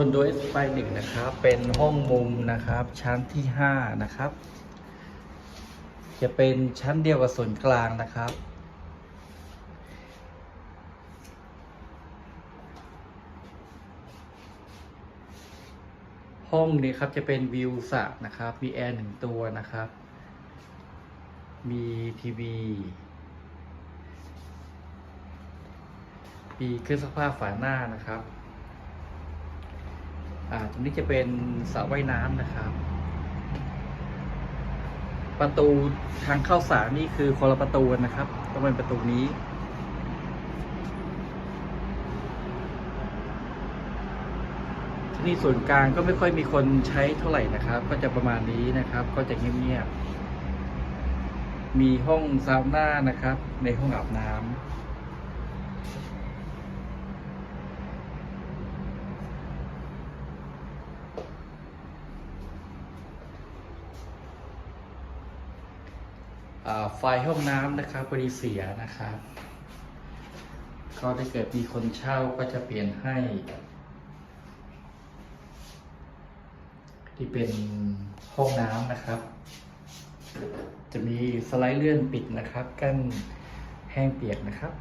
อนโดเอสไปหนึ่งนะครับ เป็นห้องมุมนะครับ ชั้นที่ห้านะครับ จะเป็นชั้นเดียวกับส่วนกลางนะครับห้องนี้ครับจะเป็นวิวสระนะครับ มีแอร์หนึ่งตัวนะครับ มีทีวี มีเครื่องซักผ้าฝาหน้านะครับ ตรงนี้จะเป็นสระว่ายน้ำนะครับ ประตูทางเข้าสระนี่คือคนละประตูนนะครับต้องเป็นประตูนี้ที่นี่ส่วนกลางก็ไม่ค่อยมีคนใช้เท่าไหร่นะครับ ก็จะประมาณนี้นะครับ ก็จะเงียบๆมีห้องซาวน่านะครับ ในห้องอาบน้ำ ไฟห้องน้ำนะครับพอดีเสียนะครับ ก็ถ้าเกิดมีคนเช่าก็จะเปลี่ยนให้ ที่เป็นห้องน้ำนะครับ จะมีสไลด์เลื่อนปิดนะครับ กั้นแห้งเปียกนะครับ